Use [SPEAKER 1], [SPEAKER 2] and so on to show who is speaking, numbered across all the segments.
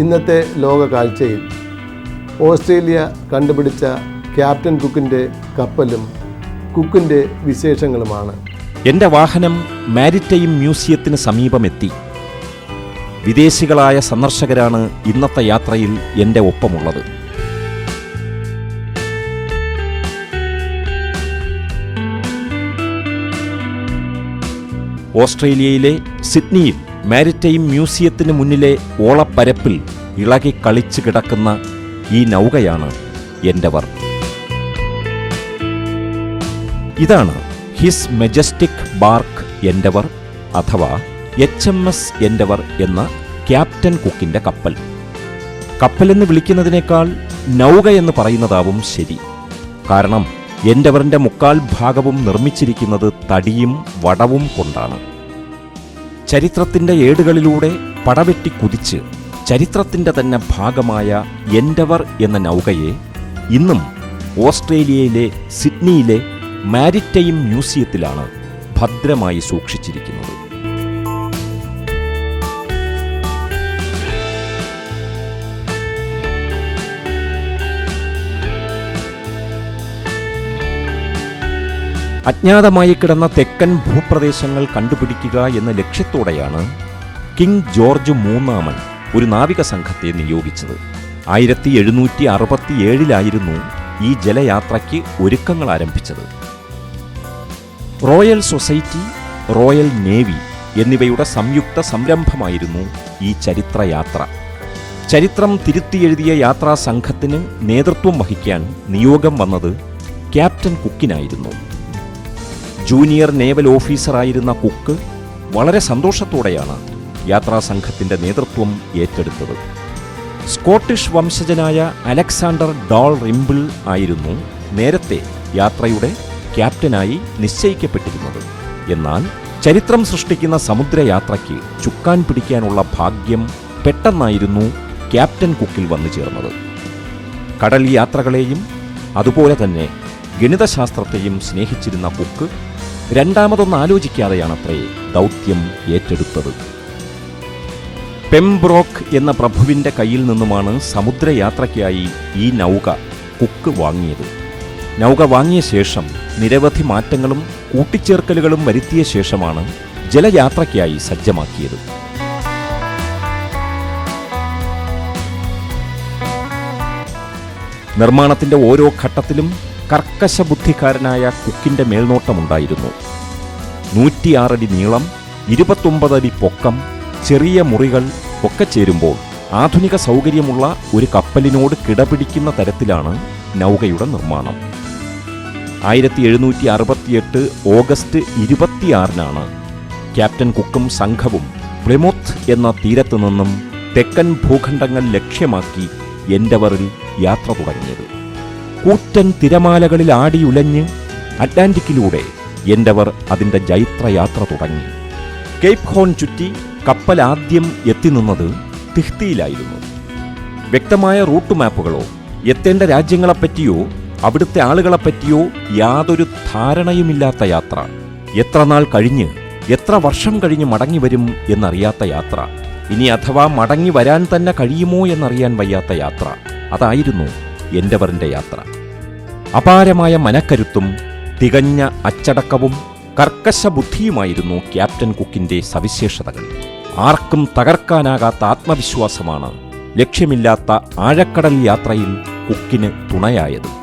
[SPEAKER 1] ഇന്നത്തെ ലോക കാഴ്ചയിൽ ഓസ്ട്രേലിയ കണ്ടുപിടിച്ച ക്യാപ്റ്റൻ കുക്കിന്റെ കപ്പലും കുക്കിന്റെ വിശേഷങ്ങളുമാണ്.
[SPEAKER 2] എന്റെ വാഹനം മാരിടൈം മ്യൂസിയത്തിന് സമീപമെത്തി. വിദേശികളായ സന്ദർശകരാണ് ഇന്നത്തെ യാത്രയിൽ എന്റെ ഒപ്പമുള്ളത്. ഓസ്ട്രേലിയയിലെ സിഡ്നിയിൽ മാരിടൈം മ്യൂസിയത്തിന് മുന്നിലെ ഓളപ്പരപ്പിൽ ഇളകി കളിച്ചു കിടക്കുന്ന ഈ നൗകയാണ് എന്റെവർ ഇതാണ് ഹിസ് മെജസ്റ്റിക് ബാർക്ക് എൻഡവർ അഥവാ എച്ച് എം എസ് എൻഡവർ എന്ന ക്യാപ്റ്റൻ കുക്കിന്റെ കപ്പൽ. കപ്പലെന്ന് വിളിക്കുന്നതിനേക്കാൾ നൗക എന്ന് പറയുന്നതാവും ശരി. കാരണം എൻഡവറിന്റെ മുക്കാൽ ഭാഗവും നിർമ്മിച്ചിരിക്കുന്നത് തടിയും വടവും കൊണ്ടാണ്. ചരിത്രത്തിന്റെ ഏടുകളിലൂടെ പടവെട്ടി കുതിച്ച് ചരിത്രത്തിന്റെ തന്നെ ഭാഗമായ എൻഡവർ എന്ന നൗകയെ ഇന്നും ഓസ്ട്രേലിയയിലെ സിഡ്നിയിലെ മാരിറ്റൈം മ്യൂസിയത്തിലാണ് ഭദ്രമായി സൂക്ഷിച്ചിരിക്കുന്നത്. അജ്ഞാതമായി കിടന്ന തെക്കൻ ഭൂപ്രദേശങ്ങൾ കണ്ടുപിടിക്കുക എന്ന ലക്ഷ്യത്തോടെയാണ് കിങ് ജോർജ് മൂന്നാമൻ ഒരു നാവിക സംഘത്തെ നിയോഗിച്ചത്. ആയിരത്തി എഴുന്നൂറ്റി അറുപത്തിയേഴിലായിരുന്നു ഈ ജലയാത്രയ്ക്ക് ഒരുക്കങ്ങൾ ആരംഭിച്ചത്. റോയൽ സൊസൈറ്റി റോയൽ നേവി എന്നിവയുടെ സംയുക്ത സംരംഭമായിരുന്നു ഈ ചരിത്രയാത്ര. ചരിത്രം തിരുത്തിയെഴുതിയ യാത്രാ സംഘത്തിന് നേതൃത്വം വഹിക്കാൻ നിയോഗം വന്നത് ക്യാപ്റ്റൻ കുക്കിനായിരുന്നു. ജൂനിയർ നേവൽ ഓഫീസറായിരുന്ന കുക്ക് വളരെ സന്തോഷത്തോടെയാണ് യാത്രാ സംഘത്തിന്റെ നേതൃത്വം ഏറ്റെടുത്തത്. സ്കോട്ടിഷ് വംശജനായ അലക്സാണ്ടർ ഡോൾ റിംബിൾ ആയിരുന്നു നേരത്തെ യാത്രയുടെ ക്യാപ്റ്റനായി നിശ്ചയിക്കപ്പെട്ടിരുന്നത്. എന്നാൽ ചരിത്രം സൃഷ്ടിക്കുന്ന സമുദ്രയാത്രയ്ക്ക് ചുക്കാൻ പിടിക്കാനുള്ള ഭാഗ്യം പെട്ടെന്നായിരുന്നു ക്യാപ്റ്റൻ കുക്കിൽ വന്നു ചേർന്നത്. കടൽ യാത്രകളെയും അതുപോലെ തന്നെ ഗണിതശാസ്ത്രത്തെയും സ്നേഹിച്ചിരുന്ന കുക്ക് രണ്ടാമതൊന്നും ആലോചിക്കാതെയാണത്രേ ദൗത്യം ഏറ്റെടുത്തത്. പെംബ്രോക്ക് എന്ന പ്രഭുവിന്റെ കയ്യിൽ നിന്നുമാണ് സമുദ്രയാത്രയ്ക്കായി ഈ നൗക കുക്ക് വാങ്ങിയത്. നൗക വാങ്ങിയ ശേഷം നിരവധി മാറ്റങ്ങളും കൂട്ടിച്ചേർക്കലുകളും വരുത്തിയ ശേഷമാണ് ജലയാത്രയ്ക്കായി സജ്ജമാക്കിയത്. നിർമ്മാണത്തിന്റെ ഓരോ ഘട്ടത്തിലും കർക്കശ ബുദ്ധിക്കാരനായ കുക്കിന്റെ മേൽനോട്ടമുണ്ടായിരുന്നു. നൂറ്റിയാറടി നീളം ഇരുപത്തൊമ്പതടി പൊക്കം ചെറിയ മുറികൾ ഒക്കെ ചേരുമ്പോൾ ആധുനിക സൗകര്യമുള്ള ഒരു കപ്പലിനോട് കിടപിടിക്കുന്ന തരത്തിലാണ് നൗകയുടെ നിർമ്മാണം. ആയിരത്തി എഴുന്നൂറ്റി അറുപത്തിയെട്ട് ഓഗസ്റ്റ് ഇരുപത്തിയാറിനാണ് ക്യാപ്റ്റൻ കുക്കും സംഘവും പ്ലിമോത്ത് എന്ന തീരത്തു നിന്നും തെക്കൻ ഭൂഖണ്ഡങ്ങൾ ലക്ഷ്യമാക്കി എൻഡവറിൽ യാത്ര തുടങ്ങിയത്. കൂറ്റൻ തിരമാലകളിൽ ആടിയുലഞ്ഞ് അറ്റ്ലാന്റിക്കിലൂടെ എന്റെവർ അതിന്റെ ജൈത്രയാത്ര തുടങ്ങി. കേപ്പ് ഹോൺ ചുറ്റി കപ്പൽ ആദ്യം എത്തിനിന്നത് തിഹ്തിയിലായിരുന്നു. വ്യക്തമായ റൂട്ട് മാപ്പുകളോ എത്തേണ്ട രാജ്യങ്ങളെപ്പറ്റിയോ അവിടുത്തെ ആളുകളെപ്പറ്റിയോ യാതൊരു ധാരണയുമില്ലാത്ത യാത്ര. എത്ര നാൾ കഴിഞ്ഞ് എത്ര വർഷം കഴിഞ്ഞ് മടങ്ങി വരും എന്നറിയാത്ത യാത്ര. ഇനി അഥവാ മടങ്ങി വരാൻ തന്നെ കഴിയുമോ എന്നറിയാൻ വയ്യാത്ത യാത്ര. അതായിരുന്നു എൻഡവറിന്റെ യാത്ര. അപാരമായ മനക്കരുത്തും തികഞ്ഞ അച്ചടക്കവും കർക്കശ ബുദ്ധിയുമായിരുന്നു ക്യാപ്റ്റൻ കുക്കിന്റെ സവിശേഷതകൾ. ആർക്കും തകർക്കാനാകാത്ത ആത്മവിശ്വാസമാണ് ലക്ഷ്യമില്ലാത്ത ആഴക്കടൽ യാത്രയിൽ കുക്കിന് തുണയായത്.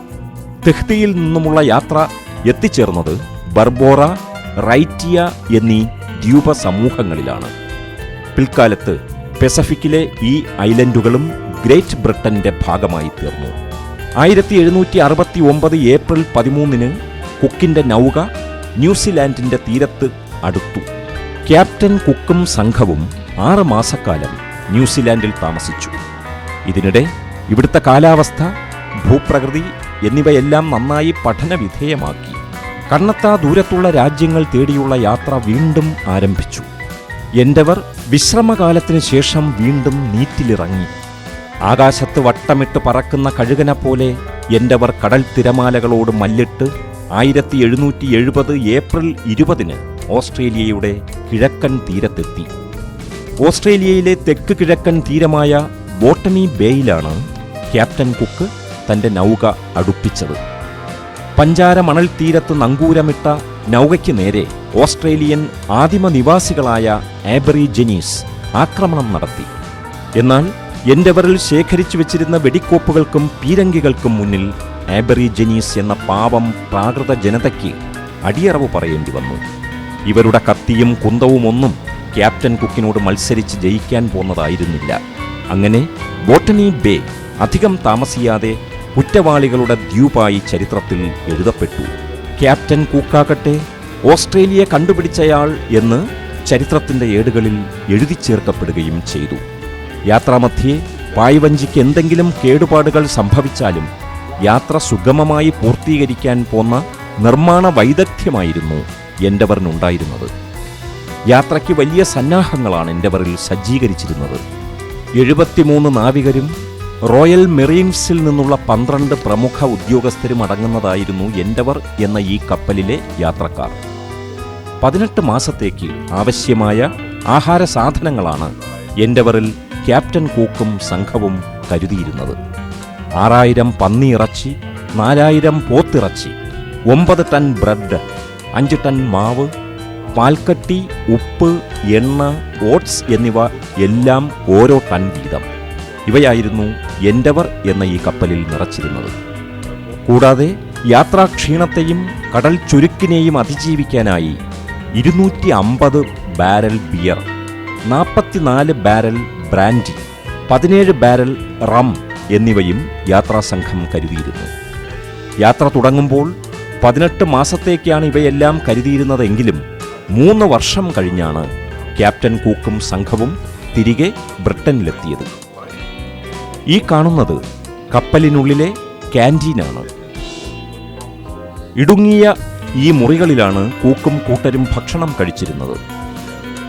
[SPEAKER 2] തെഹ്തിയിൽ നിന്നുമുള്ള യാത്ര എത്തിച്ചേർന്നത് ബർബോറ റൈറ്റിയ എന്നീ ദ്വീപ സമൂഹങ്ങളിലാണ് പിൽക്കാലത്ത് പെസഫിക്കിലെ ഈ ഐലൻഡുകളും ഗ്രേറ്റ് ബ്രിട്ടന്റെ ഭാഗമായി തീർന്നു. ആയിരത്തി എഴുന്നൂറ്റി അറുപത്തി ഒമ്പത് ഏപ്രിൽ പതിമൂന്നിന് കുക്കിന്റെ നൗക ന്യൂസിലാൻഡിന്റെ തീരത്ത് അടുത്തു. ക്യാപ്റ്റൻ കുക്കും സംഘവും ആറ് മാസക്കാലം ന്യൂസിലാൻഡിൽ താമസിച്ചു. ഇതിനിടെ ഇവിടുത്തെ കാലാവസ്ഥ ഭൂപ്രകൃതി എന്നിവയെല്ലാം നന്നായി പഠനവിധേയമാക്കി. കണ്ണത്താ ദൂരത്തുള്ള രാജ്യങ്ങൾ തേടിയുള്ള യാത്ര വീണ്ടും ആരംഭിച്ചു. എൻഡവർ വിശ്രമകാലത്തിന് ശേഷം വീണ്ടും നീറ്റിലിറങ്ങി. ആകാശത്ത് വട്ടമിട്ട് പറക്കുന്ന കഴുകനെ പോലെ എൻഡവർ കടൽ തിരമാലകളോട് മല്ലിട്ട് ആയിരത്തി എഴുന്നൂറ്റി എഴുപത് ഏപ്രിൽ ഇരുപതിന് ഓസ്ട്രേലിയയുടെ കിഴക്കൻ തീരത്തെത്തി. ഓസ്ട്രേലിയയിലെ തെക്ക് കിഴക്കൻ തീരമായ ബോട്ടണി ബേയിലാണ് ക്യാപ്റ്റൻ കുക്ക് തന്റെ നൗക അടുപ്പിച്ചത്. പഞ്ചാര മണൽ തീരത്ത് നങ്കൂരമിട്ട നൗകയ്ക്ക് നേരെ ഓസ്ട്രേലിയൻ ആദിമ നിവാസികളായ ആബറിജനീസ് ആക്രമണം നടത്തി. എന്നാൽ എൻഡവറിൽ ശേഖരിച്ചു വെച്ചിരുന്ന വെടിക്കോപ്പുകൾക്കും പീരങ്കികൾക്കും മുന്നിൽ ആബറി ജെനീസ് എന്ന പാവം പ്രാകൃത ജനതയ്ക്ക് അടിയറവ് പറയേണ്ടി വന്നു. ഇവരുടെ കത്തിയും കുന്തവും ഒന്നും ക്യാപ്റ്റൻ കുക്കിനോട് മത്സരിച്ച് ജയിക്കാൻ പോന്നതായിരുന്നില്ല. അങ്ങനെ ബോട്ടനി ബേ അധികം താമസിയാതെ കുറ്റവാളികളുടെ ദ്വീപായി ചരിത്രത്തിൽ എഴുതപ്പെട്ടു. ക്യാപ്റ്റൻ കൂക്കാകട്ടെ ഓസ്ട്രേലിയ കണ്ടുപിടിച്ചയാൾ എന്ന് ചരിത്രത്തിന്റെ ഏടുകളിൽ എഴുതി ചേർക്കപ്പെടുകയും ചെയ്തു. യാത്രാമധ്യേ പായ്വഞ്ചിക്ക് എന്തെങ്കിലും കേടുപാടുകൾ സംഭവിച്ചാലും യാത്ര സുഗമമായി പൂർത്തീകരിക്കാൻ പോന്ന നിർമ്മാണ വൈദഗ്ധ്യമായിരുന്നു എൻഡവറിനുണ്ടായിരുന്നത് യാത്രയ്ക്ക് വലിയ സന്നാഹങ്ങളാണ് എൻഡവറിൽ സജ്ജീകരിച്ചിരുന്നത്. എഴുപത്തിമൂന്ന് നാവികരും റോയൽ മെറീൻസിൽ നിന്നുള്ള പന്ത്രണ്ട് പ്രമുഖ ഉദ്യോഗസ്ഥരും അടങ്ങുന്നതായിരുന്നു എൻഡവർ എന്ന ഈ കപ്പലിലെ യാത്രക്കാർ. പതിനെട്ട് മാസത്തേക്ക് ആവശ്യമായ ആഹാര സാധനങ്ങളാണ് എൻഡവറിൽ ക്യാപ്റ്റൻ കൂക്കും സംഘവും കരുതിയിരുന്നത്. ആറായിരം പന്നിയിറച്ചി നാലായിരം പോത്തിറച്ചി ഒമ്പത് ടൺ ബ്രെഡ് അഞ്ച് ടൺ മാവ് പാൽക്കട്ടി ഉപ്പ് എണ്ണ ഓട്സ് എന്നിവ എല്ലാം ഓരോ ടൺ വീതം. ഇവയായിരുന്നു എൻഡവർ എന്ന ഈ കപ്പലിൽ നിറച്ചിരുന്നത്. കൂടാതെ യാത്രാക്ഷീണത്തെയും കടൽ ചുരുക്കിനെയും അതിജീവിക്കാനായി ഇരുന്നൂറ്റി അമ്പത് ബാരൽ ബിയർ നാൽപ്പത്തിനാല് ബാരൽ ബ്രാൻഡി പതിനേഴ് ബാരൽ റം എന്നിവയും യാത്രാസംഘം കരുതിയിരുന്നു. യാത്ര തുടങ്ങുമ്പോൾ പതിനെട്ട് മാസത്തേക്കാണ് ഇവയെല്ലാം കരുതിയിരുന്നതെങ്കിലും മൂന്ന് വർഷം കഴിഞ്ഞാണ് ക്യാപ്റ്റൻ കൂക്കും സംഘവും തിരികെ ബ്രിട്ടനിലെത്തിയത്. ഈ കാണുന്നത് കപ്പലിനുള്ളിലെ ക്യാന്റീനാണ് ഇടുങ്ങിയ ഈ മുറികളിലാണ് കൂക്കും കൂട്ടരും ഭക്ഷണം കഴിച്ചിരുന്നത്.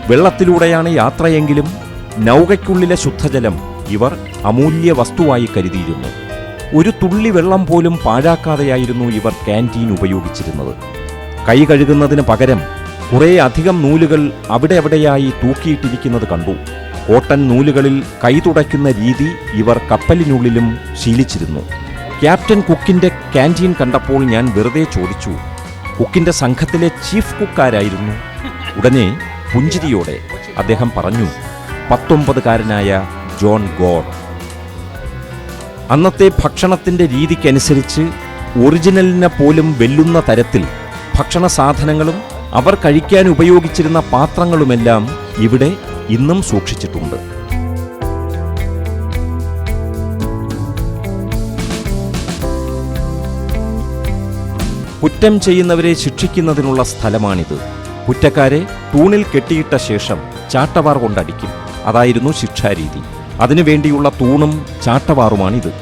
[SPEAKER 2] വെള്ളത്തിലൂടെയാണ് യാത്രയെങ്കിലും നൗകയ്ക്കുള്ളിലെ ശുദ്ധജലം ഇവർ അമൂല്യ വസ്തുവായി കരുതിയിരുന്നു. ഒരു തുള്ളി വെള്ളം പോലും പാഴാക്കാതെയായിരുന്നു ഇവർ ക്യാന്റീൻ ഉപയോഗിച്ചിരുന്നത്. കൈ കഴുകുന്നതിന് പകരം കുറേ അധികം നൂലുകൾ അവിടെ അവിടെയായി തൂക്കിയിട്ടിരിക്കുന്നത് കണ്ടു. കോട്ടൺ നൂലുകളിൽ കൈ തുടയ്ക്കുന്ന രീതി ഇവർ കപ്പലിനുള്ളിലും ശീലിച്ചിരുന്നു. ക്യാപ്റ്റൻ കുക്കിന്റെ ക്യാന്റീൻ കണ്ടപ്പോൾ ഞാൻ വെറുതെ ചോദിച്ചു കുക്കിന്റെ സംഘത്തിലെ ചീഫ് കുക്കാരായിരുന്നു? ഉടനെ പുഞ്ചിരിയോടെ അദ്ദേഹം പറഞ്ഞു പത്തൊമ്പതുകാരനായ ജോൺ ഗോർ അന്നത്തെ ഭക്ഷണത്തിന്റെ രീതിക്കനുസരിച്ച് ഒറിജിനലിനെ പോലും വെല്ലുന്ന തരത്തിൽ ഭക്ഷണ സാധനങ്ങളും അവർ കഴിക്കാൻ ഉപയോഗിച്ചിരുന്ന പാത്രങ്ങളുമെല്ലാം ഇവിടെ ഇന്നും സൂക്ഷിച്ചിട്ടുണ്ട്. കുറ്റം ചെയ്യുന്നവരെ ശിക്ഷിക്കുന്നതിനുള്ള സ്ഥലമാണിത്. കുറ്റക്കാരെ തൂണിൽ കെട്ടിയിട്ട ശേഷം ചാട്ടവാർ കൊണ്ടടിക്കും. അതായിരുന്നു ശിക്ഷാരീതി. അതിനുവേണ്ടിയുള്ള തൂണും ചാട്ടവാറുമാണിത്.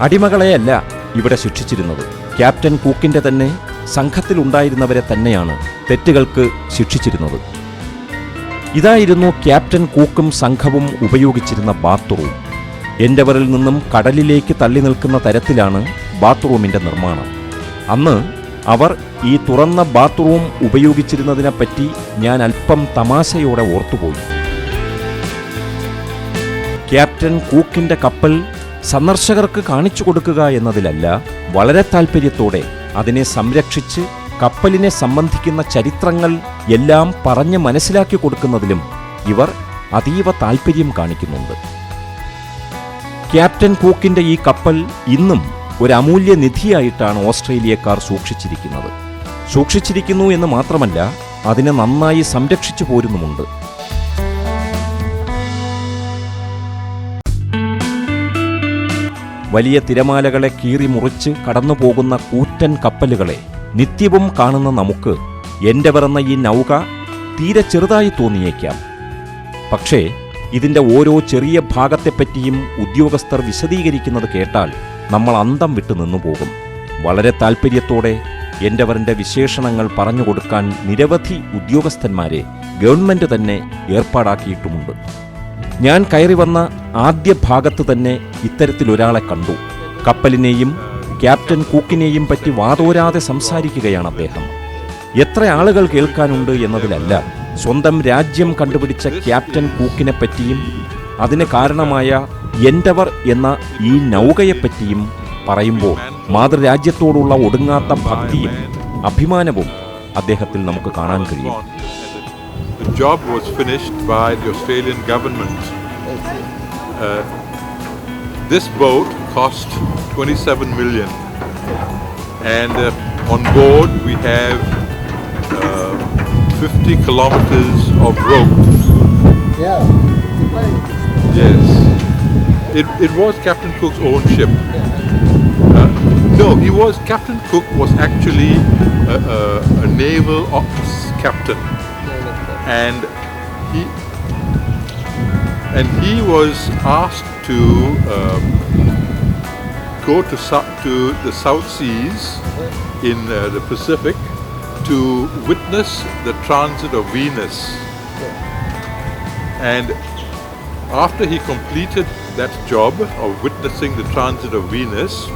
[SPEAKER 2] അടിമകളെയല്ല ഇവിടെ ശിക്ഷിച്ചിരുന്നത്. ക്യാപ്റ്റൻ കൂക്കിന്റെ തന്നെ സംഘത്തിലുണ്ടായിരുന്നവരെ തന്നെയാണ് തെറ്റുകൾക്ക് ശിക്ഷിച്ചിരുന്നത്. ഇതായിരുന്നു ക്യാപ്റ്റൻ കൂക്കും സംഘവും ഉപയോഗിച്ചിരുന്ന ബാത്റൂം എന്റെവറിൽ നിന്നും കടലിലേക്ക് തള്ളി നിൽക്കുന്ന തരത്തിലാണ് ബാത്റൂമിന്റെ നിർമ്മാണം. അന്ന് അവർ ഈ തുറന്ന ബാത്റൂം ഉപയോഗിച്ചിരുന്നതിനെപ്പറ്റി ഞാൻ അല്പം തമാശയോടെ ഓർത്തുപോയി. ക്യാപ്റ്റൻ കൂക്കിന്റെ കപ്പൽ സന്ദർശകർക്ക് കാണിച്ചു കൊടുക്കുക എന്നതിലല്ല വളരെ താൽപ്പര്യത്തോടെ അതിനെ സംരക്ഷിച്ച് കപ്പലിനെ സംബന്ധിക്കുന്ന ചരിത്രങ്ങൾ എല്ലാം പറഞ്ഞ് മനസ്സിലാക്കി കൊടുക്കുന്നതിലും ഇവർ അതീവ താൽപ്പര്യം കാണിക്കുന്നുണ്ട്. ക്യാപ്റ്റൻ കൂക്കിന്റെ ഈ കപ്പൽ ഇന്നും ഒരു അമൂല്യ നിധിയായിട്ടാണ് ഓസ്ട്രേലിയക്കാർ സൂക്ഷിച്ചിരിക്കുന്നത്. സൂക്ഷിച്ചിരിക്കുന്നു എന്ന് മാത്രമല്ല അതിനെ നന്നായി സംരക്ഷിച്ചു പോരുന്നുമുണ്ട്. വലിയ തിരമാലകളെ കീറി മുറിച്ച് കടന്നുപോകുന്ന കൂറ്റൻ കപ്പലുകളെ നിത്യവും കാണുന്ന നമുക്ക് എന്റെ പിറന്ന ഈ നൗക തീരെ ചെറുതായി തോന്നിയേക്കാം. പക്ഷേ ഇതിന്റെ ഓരോ ചെറിയ ഭാഗത്തെപ്പറ്റിയും ഉദ്യോഗസ്ഥർ വിശദീകരിക്കുന്നത് കേട്ടാൽ നമ്മൾ അന്തം വിട്ടു നിന്നു പോകും വളരെ താൽപ്പര്യത്തോടെ എന്റെവറിന്റെ വിശേഷണങ്ങൾ പറഞ്ഞു കൊടുക്കാൻ നിരവധി ഉദ്യോഗസ്ഥന്മാരെ ഗവൺമെന്റ് തന്നെ ഏർപ്പാടാക്കിയിട്ടുമുണ്ട്. ഞാൻ കയറി വന്ന ആദ്യ ഭാഗത്ത് തന്നെ ഇത്തരത്തിലൊരാളെ കണ്ടു. കപ്പലിനെയും ക്യാപ്റ്റൻ കൂക്കിനെയും പറ്റി വാതോരാതെ സംസാരിക്കുകയാണ് അദ്ദേഹം. എത്ര ആളുകൾ കേൾക്കാനുണ്ട് എന്നതിലല്ല സ്വന്തം രാജ്യം കണ്ടുപിടിച്ച ക്യാപ്റ്റൻ കൂക്കിനെ പറ്റിയും അതിന് കാരണമായ എൻഡവർ എന്ന ഈ നൗകയെപ്പറ്റിയും പറയുമ്പോൾ മാതൃരാജ്യത്തോടുള്ള ഒടുങ്ങാത്ത ഭക്തിയും അഭിമാനവും അദ്ദേഹത്തിൽ നമുക്ക് കാണാൻ കഴിയും.
[SPEAKER 3] The job was finished by the Australian government. Uh, this boat cost 27 million, and uh, on board we have uh, 50 kilometers of rope. Yes, it, it was Captain Cook's own ship. Uh, no, he was Captain Cook was actually a, a, a naval ops captain, and he and he was asked to um, go to to the South Seas in uh, the Pacific to witness the transit of Venus. And after he completed that job of witnessing the transit of Venus,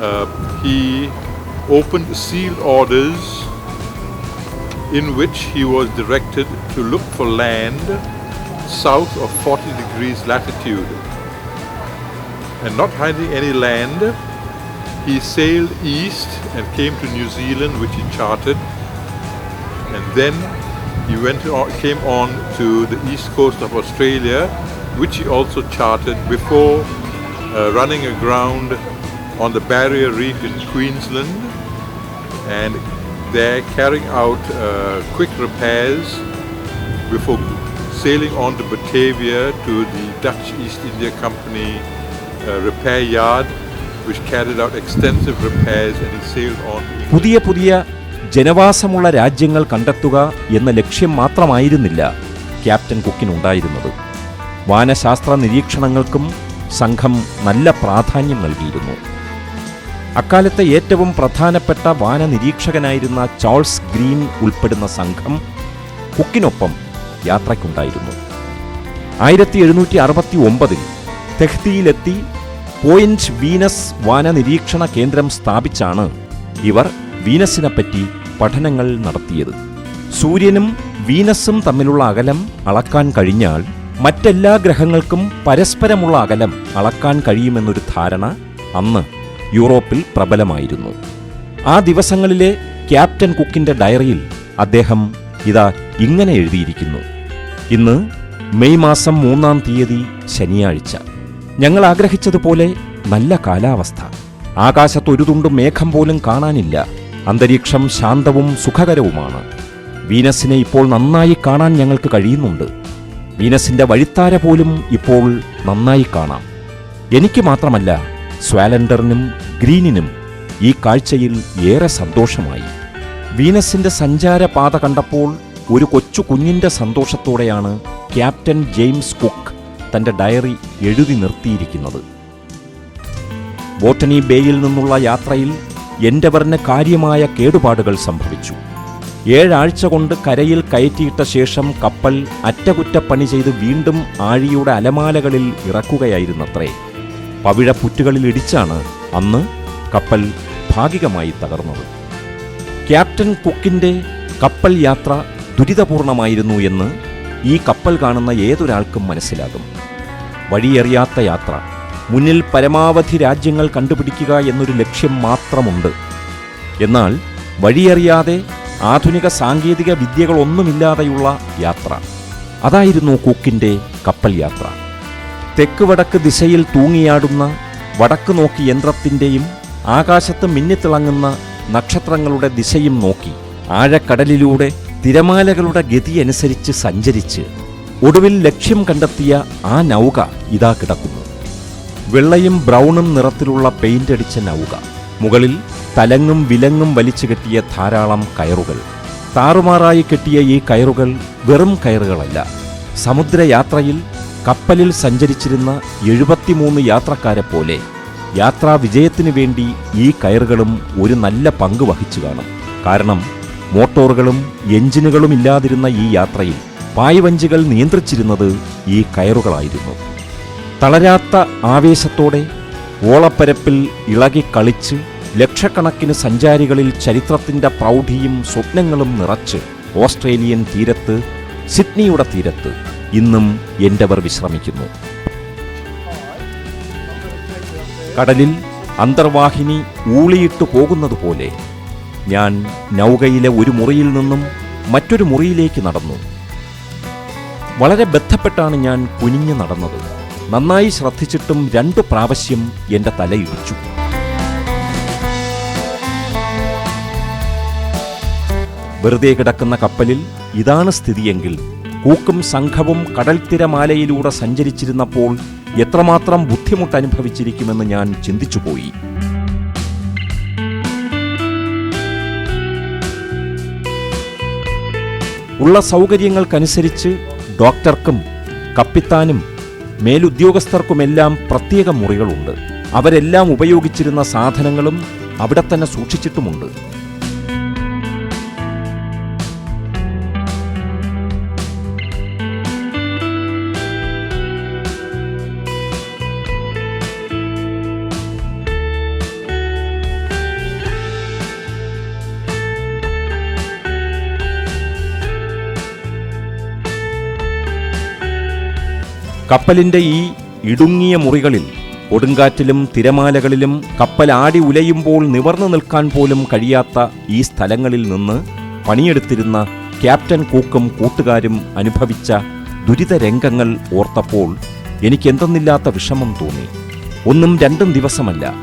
[SPEAKER 3] uh, he opened sealed orders in which he was directed to look for land south of 40 degrees latitude. And not finding any land, he sailed east and came to New Zealand, which he charted. And then he went on, came on to the east coast of Australia, which he also charted before uh, running aground on the Barrier Reef in Queensland and there carrying out uh, quick repairs before sailing on to Batavia to the Dutch East India Company uh, repair yard, which carried out extensive repairs, and he sailed on.
[SPEAKER 2] പുതിയ പുതിയ ജനവാസമുള്ള രാജ്യങ്ങൾ കണ്ടെത്തുക എന്ന ലക്ഷ്യം മാത്രമായിരുന്നില്ല captain കുക്കിനുണ്ടായിരുന്നത് വാനശാസ്ത്ര നിരീക്ഷണങ്ങൾക്കും സംഘം നല്ല പ്രാധാന്യം നൽകിയിരുന്നു അക്കാലത്തെ ഏറ്റവും പ്രധാനപ്പെട്ട വാനനിരീക്ഷകനായിരുന്ന ചാൾസ് ഗ്രീൻ ഉൾപ്പെടുന്ന സംഘം കുക്കിനൊപ്പം യാത്രയ്ക്കുണ്ടായിരുന്നു. ആയിരത്തി എഴുന്നൂറ്റി അറുപത്തി ഒമ്പതിൽ തെഹ്തിയിലെത്തി പോയിന്റ് വീനസ് വാനനിരീക്ഷണ കേന്ദ്രം സ്ഥാപിച്ചാണ് ഇവർ വീനസിനെപ്പറ്റി പഠനങ്ങൾ നടത്തിയത്. സൂര്യനും വീനസും തമ്മിലുള്ള അകലം അളക്കാൻ കഴിഞ്ഞാൽ മറ്റെല്ലാ ഗ്രഹങ്ങൾക്കും പരസ്പരമുള്ള അകലം അളക്കാൻ കഴിയുമെന്നൊരു ധാരണ അന്ന് യൂറോപ്പിൽ പ്രബലമായിരുന്നു. ആ ദിവസങ്ങളിലെ ക്യാപ്റ്റൻ കുക്കിന്റെ ഡയറിയിൽ അദ്ദേഹം ഇതാ ഇങ്ങനെ എഴുതിയിരിക്കുന്നു. ഇന്ന് മെയ് മാസം മൂന്നാം തീയതി ശനിയാഴ്ച. ഞങ്ങൾ ആഗ്രഹിച്ചതുപോലെ നല്ല കാലാവസ്ഥ. ആകാശത്ത് ഒരു തുണ്ട് മേഘം പോലും കാണാനില്ല. അന്തരീക്ഷം ശാന്തവും സുഖകരവുമാണ്. വീനസിനെ ഇപ്പോൾ നന്നായി കാണാൻ ഞങ്ങൾക്ക് കഴിയുന്നുണ്ട്. വീനസിന്റെ വഴിത്താര പോലും ഇപ്പോൾ നന്നായി കാണാം. എനിക്ക് മാത്രമല്ല സ്വാലൻഡറിനും ഗ്രീനിനും ഈ കാഴ്ചയിൽ ഏറെ സന്തോഷമായി. വീനസിന്റെ സഞ്ചാരപാത കണ്ടപ്പോൾ ഒരു കൊച്ചു കുഞ്ഞിന്റെ സന്തോഷത്തോടെയാണ് ക്യാപ്റ്റൻ ജെയിംസ് കുക്ക് തന്റെ ഡയറി എഴുതി നിർത്തിയിരിക്കുന്നത്. ബോട്ടനി ബേയിൽ നിന്നുള്ള യാത്രയിൽ എൻഡവറിന് കാര്യമായ കേടുപാടുകൾ സംഭവിച്ചു. ഏഴാഴ്ച കൊണ്ട് കരയിൽ കയറ്റിയിട്ട ശേഷം കപ്പൽ അറ്റകുറ്റപ്പണി ചെയ്ത് വീണ്ടും ആഴിയുടെ അലമാലകളിൽ ഇറക്കുകയായിരുന്നത്രേ. പവിഴപ്പുറ്റുകളിൽ ഇടിച്ചാണ് അന്ന് കപ്പൽ ഭാഗികമായി തകർന്നത്. ക്യാപ്റ്റൻ കുക്കിന്റെ കപ്പൽ യാത്ര ദുരിതപൂർണമായിരുന്നു എന്ന് ഈ കപ്പൽ കാണുന്ന ഏതൊരാൾക്കും മനസ്സിലാകും. വഴിയറിയാത്ത യാത്ര മുന്നിൽ പരമാവധി രാജ്യങ്ങൾ കണ്ടുപിടിക്കുക എന്നൊരു ലക്ഷ്യം മാത്രമുണ്ട്. എന്നാൽ വഴിയറിയാതെ ആധുനിക സാങ്കേതിക വിദ്യകളൊന്നുമില്ലാതെയുള്ള യാത്ര. അതായിരുന്നു കുക്കിന്റെ കപ്പൽ യാത്ര. തെക്ക് വടക്ക് ദിശയിൽ തൂങ്ങിയാടുന്ന വടക്ക് നോക്കി യന്ത്രത്തിന്റെയും ആകാശത്ത് മിന്നിത്തിളങ്ങുന്ന നക്ഷത്രങ്ങളുടെ ദിശയും നോക്കി ആഴക്കടലിലൂടെ തിരമാലകളുടെ ഗതിയനുസരിച്ച് സഞ്ചരിച്ച് ഒടുവിൽ ലക്ഷ്യം കണ്ടെത്തിയ ആ നൗക ഇതാ കിടക്കുന്നു. വെള്ളയും ബ്രൗണും നിറത്തിലുള്ള പെയിന്റ് അടിച്ച നൗക. മുകളിൽ തലങ്ങും വിലങ്ങും വലിച്ചു കെട്ടിയ ധാരാളം കയറുകൾ. താറുമാറായി കെട്ടിയ ഈ കയറുകൾ വെറും കയറുകളല്ല. സമുദ്രയാത്രയിൽ കപ്പലിൽ സഞ്ചരിച്ചിരുന്ന എഴുപത്തിമൂന്ന് യാത്രക്കാരെ പോലെ യാത്രാ വിജയത്തിനു വേണ്ടി ഈ കയറുകളും ഒരു നല്ല പങ്ക് വഹിച്ചു കാണും. കാരണം മോട്ടോറുകളും എഞ്ചിനുകളും ഇല്ലാതിരുന്ന ഈ യാത്രയിൽ പായ്വഞ്ചികൾ നിയന്ത്രിച്ചിരുന്നത് ഈ കയറുകളായിരുന്നു. തളരാത്ത ആവേശത്തോടെ ഓളപ്പരപ്പിൽ ഇളകി കളിച്ച് ലക്ഷക്കണക്കിന് സഞ്ചാരികളിൽ ചരിത്രത്തിന്റെ പ്രൗഢിയും സ്വപ്നങ്ങളും നിറച്ച് ഓസ്ട്രേലിയൻ തീരത്ത് സിഡ്നിയുടെ തീരത്ത് ഇന്നും എന്റെവർ വിശ്രമിക്കുന്നു. കടലിൽ അന്തർവാഹിനി ഊളിയിട്ട് പോകുന്നതുപോലെ ഞാൻ നൗകയിലെ ഒരു മുറിയിൽ നിന്നും മറ്റൊരു മുറിയിലേക്ക് നടന്നു. വളരെ ബന്ധപ്പെട്ടാണ് ഞാൻ കുനിഞ്ഞു നടന്നത്. നന്നായി ശ്രദ്ധിച്ചിട്ടും രണ്ട് പ്രാവശ്യം എന്റെ തലയിടിച്ചു. വെറുതെ കിടക്കുന്ന കപ്പലിൽ ഇതാണ് സ്ഥിതിയെങ്കിൽ കൂക്കും സംഘവും കടൽത്തിരമാലയിലൂടെ സഞ്ചരിച്ചിരുന്നപ്പോൾ എത്രമാത്രം ബുദ്ധിമുട്ട് അനുഭവിച്ചിരിക്കുമെന്ന് ഞാൻ ചിന്തിച്ചുപോയി. ഉള്ള സൗകര്യങ്ങൾക്കനുസരിച്ച് ഡോക്ടർക്കും കപ്പിത്താനും മേലുദ്യോഗസ്ഥർക്കുമെല്ലാം പ്രത്യേക മുറികളുണ്ട്. അവരെല്ലാം ഉപയോഗിച്ചിരുന്ന സാധനങ്ങളും അവിടെ തന്നെ സൂക്ഷിച്ചിട്ടുമുണ്ട്. കപ്പലിന്റെ ഈ ഇടുങ്ങിയ മുറികളിൽ കൊടുങ്കാറ്റിലും തിരമാലകളിലും കപ്പൽ ആടി ഉലയുമ്പോൾ നിവർന്നു നിൽക്കാൻ പോലും കഴിയാത്ത ഈ സ്ഥലങ്ങളിൽ നിന്ന് പണിയെടുത്തിരുന്ന ക്യാപ്റ്റൻ കൂക്കും കൂട്ടുകാരും അനുഭവിച്ച ദുരിത രംഗങ്ങൾ ഓർത്തപ്പോൾ എനിക്കെന്തെന്നില്ലാത്ത വിഷമം തോന്നി. ഒന്നും രണ്ടും ദിവസമല്ല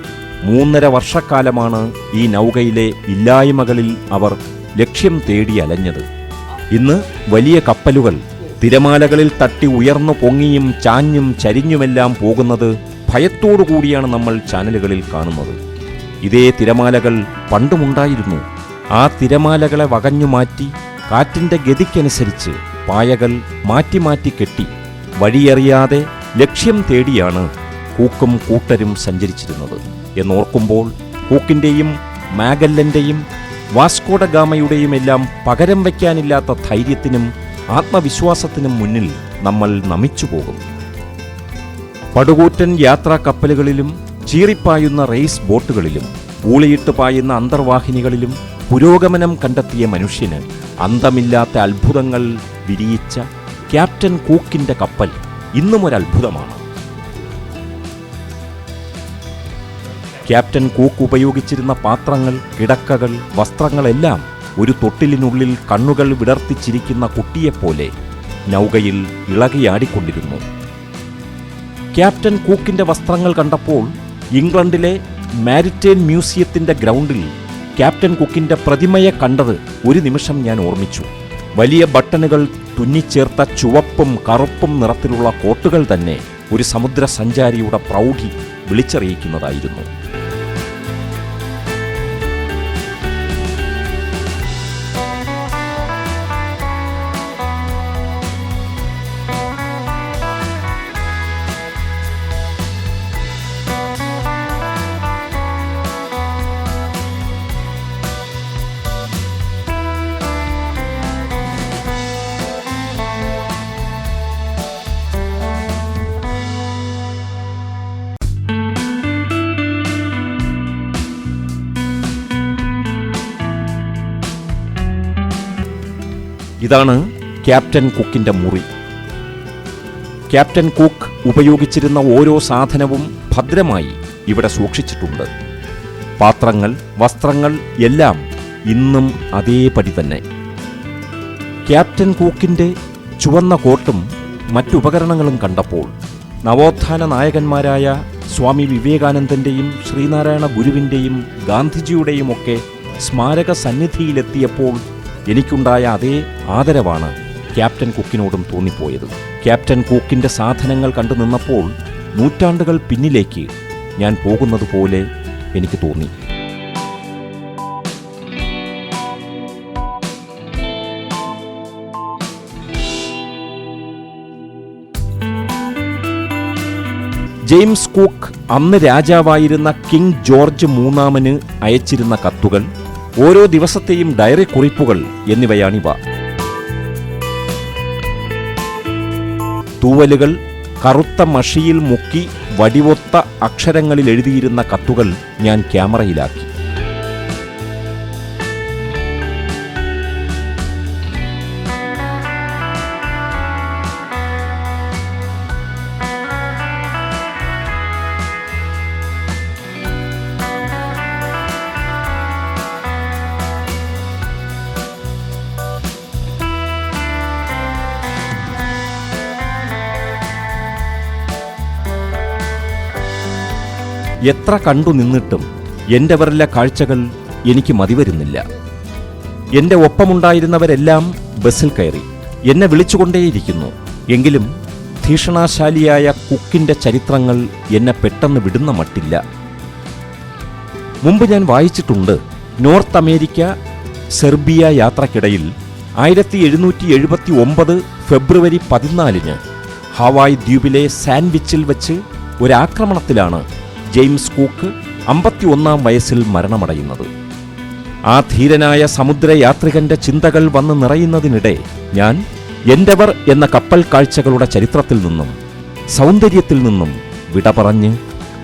[SPEAKER 2] മൂന്നര വർഷക്കാലമാണ് ഈ നൗകയിലെ ഇല്ലായ്മകളിൽ അവർ ലക്ഷ്യം തേടി അലഞ്ഞത്. ഇന്ന് വലിയ കപ്പലുകൾ തിരമാലകളിൽ തട്ടി ഉയർന്നു പൊങ്ങിയും ചാഞ്ഞും ചരിഞ്ഞുമെല്ലാം പോകുന്നത് ഭയത്തോടുകൂടിയാണ് നമ്മൾ ചാനലുകളിൽ കാണുന്നത്. ഇതേ തിരമാലകൾ പണ്ടുമുണ്ടായിരുന്നു. ആ തിരമാലകളെ വകഞ്ഞു മാറ്റി കാറ്റിന്റെ ഗതിക്കനുസരിച്ച് പായകൾ മാറ്റി മാറ്റി കെട്ടി വഴിയറിയാതെ ലക്ഷ്യം തേടിയാണ് കൂക്കും കൂട്ടരും സഞ്ചരിച്ചിരുന്നത്. എന്നോർക്കുമ്പോൾ കൂക്കിന്റെയും മാഗല്ലന്റെയും വാസ്കോഡഗാമയുടെയുമെല്ലാം പകരം വയ്ക്കാനില്ലാത്ത ധൈര്യത്തിനും ആത്മവിശ്വാസത്തിനും മുന്നിൽ നമ്മൾ നമിച്ചു പോകും. പടുകൂറ്റൻ യാത്രാ കപ്പലുകളിലും ചീറിപ്പായുന്ന റേസ് ബോട്ടുകളിലും ഊളിയിട്ട് പായുന്ന അന്തർവാഹിനികളിലും പുരോഗമനം കണ്ടെത്തിയ മനുഷ്യന് അന്തമില്ലാത്ത അത്ഭുതങ്ങൾ വിരിയിച്ച ക്യാപ്റ്റൻ കൂക്കിന്റെ കപ്പൽ ഇന്നും ഒരു അത്ഭുതമാണ് ക്യാപ്റ്റൻ കൂക്ക് ഉപയോഗിച്ചിരുന്ന പാത്രങ്ങൾ കിടക്കകൾ വസ്ത്രങ്ങളെല്ലാം ഒരു തൊട്ടിലിനുള്ളിൽ കണ്ണുകൾ വിടർത്തിച്ചിരിക്കുന്ന കുട്ടിയെപ്പോലെ നൗകയിൽ ഇളകിയാടിക്കൊണ്ടിരുന്നു. ക്യാപ്റ്റൻ കൂക്കിന്റെ വസ്ത്രങ്ങൾ കണ്ടപ്പോൾ ഇംഗ്ലണ്ടിലെ മാരിറ്റൈൻ മ്യൂസിയത്തിന്റെ ഗ്രൗണ്ടിൽ ക്യാപ്റ്റൻ കുക്കിന്റെ പ്രതിമയെ കണ്ടത് ഒരു നിമിഷം ഞാൻ ഓർമ്മിച്ചു. വലിയ ബട്ടണുകൾ തുന്നിച്ചേർത്ത ചുവപ്പും കറുപ്പും നിറത്തിലുള്ള കോട്ടുകൾ തന്നെ ഒരു സമുദ്ര സഞ്ചാരിയുടെ പ്രൗഢി വിളിച്ചറിയിക്കുന്നതായിരുന്നു. ഇതാണ് ക്യാപ്റ്റൻ കുക്കിന്റെ മുറി. ക്യാപ്റ്റൻ കുക്ക് ഉപയോഗിച്ചിരുന്ന ഓരോ സാധനവും ഭദ്രമായി ഇവിടെ സൂക്ഷിച്ചിട്ടുണ്ട്. പാത്രങ്ങൾ വസ്ത്രങ്ങൾ എല്ലാം ഇന്നും അതേപടി തന്നെ. ക്യാപ്റ്റൻ കൂക്കിന്റെ ചുവന്ന കോട്ടും മറ്റുപകരണങ്ങളും കണ്ടപ്പോൾ നവോത്ഥാന നായകന്മാരായ സ്വാമി വിവേകാനന്ദന്റെയും ശ്രീനാരായണ ഗുരുവിന്റെയും ഗാന്ധിജിയുടെയുമൊക്കെ സ്മാരക സന്നിധിയിലെത്തിയപ്പോൾ എനിക്കുണ്ടായ അതേ ആദരവാണ് ക്യാപ്റ്റൻ കുക്കിനോടും തോന്നിപ്പോയത്. ക്യാപ്റ്റൻ കുക്കിന്റെ സാധനങ്ങൾ കണ്ടു നിന്നപ്പോൾ നൂറ്റാണ്ടുകൾ പിന്നിലേക്ക് ഞാൻ പോകുന്നത് പോലെ എനിക്ക് തോന്നി. ജെയിംസ് കുക്ക് അന്ന് രാജാവായിരുന്ന കിങ് ജോർജ് മൂന്നാമന് അയച്ചിരുന്ന കത്തുകൾ ഓരോ ദിവസത്തെയും ഡയറി കുറിപ്പുകൾ എന്നിവയാണിവ. തൂവലുകൾ കറുത്ത മഷിയിൽ മുക്കി വടിവൊത്ത അക്ഷരങ്ങളിൽ എഴുതിയിരുന്ന കത്തുകൾ ഞാൻ ക്യാമറയിലാക്കി. എത്ര കണ്ടു നിന്നിട്ടും എന്റെവരിലെ കാഴ്ചകൾ എനിക്ക് മതിവരുന്നില്ല എന്റെ ഒപ്പമുണ്ടായിരുന്നവരെല്ലാം ബസ്സിൽ കയറി എന്നെ വിളിച്ചുകൊണ്ടേയിരിക്കുന്നു. എങ്കിലും ഭീഷണാശാലിയായ കുക്കിന്റെ ചരിത്രങ്ങൾ എന്നെ പെട്ടെന്ന് വിടുന്ന മട്ടില്ല. മുമ്പ് ഞാൻ വായിച്ചിട്ടുണ്ട് നോർത്ത് അമേരിക്ക സെർബിയ യാത്രക്കിടയിൽ ആയിരത്തി എഴുന്നൂറ്റി എഴുപത്തി ഒമ്പത് ഫെബ്രുവരി പതിനാലിന് ഹവായ് ദ്വീപിലെ സാൻവിച്ചിൽ വച്ച് ഒരാക്രമണത്തിലാണ് ജെയിംസ് കൂക്ക് അമ്പത്തിയൊന്നാം വയസ്സിൽ മരണമടയുന്നത്. ആ ധീരനായ സമുദ്രയാത്രികന്റെ ചിന്തകൾ വന്ന് നിറയുന്നതിനിടെ ഞാൻ എന്റെവർ എന്ന കപ്പൽ കാഴ്ചകളുടെ ചരിത്രത്തിൽ നിന്നും സൗന്ദര്യത്തിൽ നിന്നും വിട പറഞ്ഞ്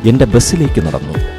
[SPEAKER 2] എന്റെ ബസ്സിലേക്ക് നടന്നു.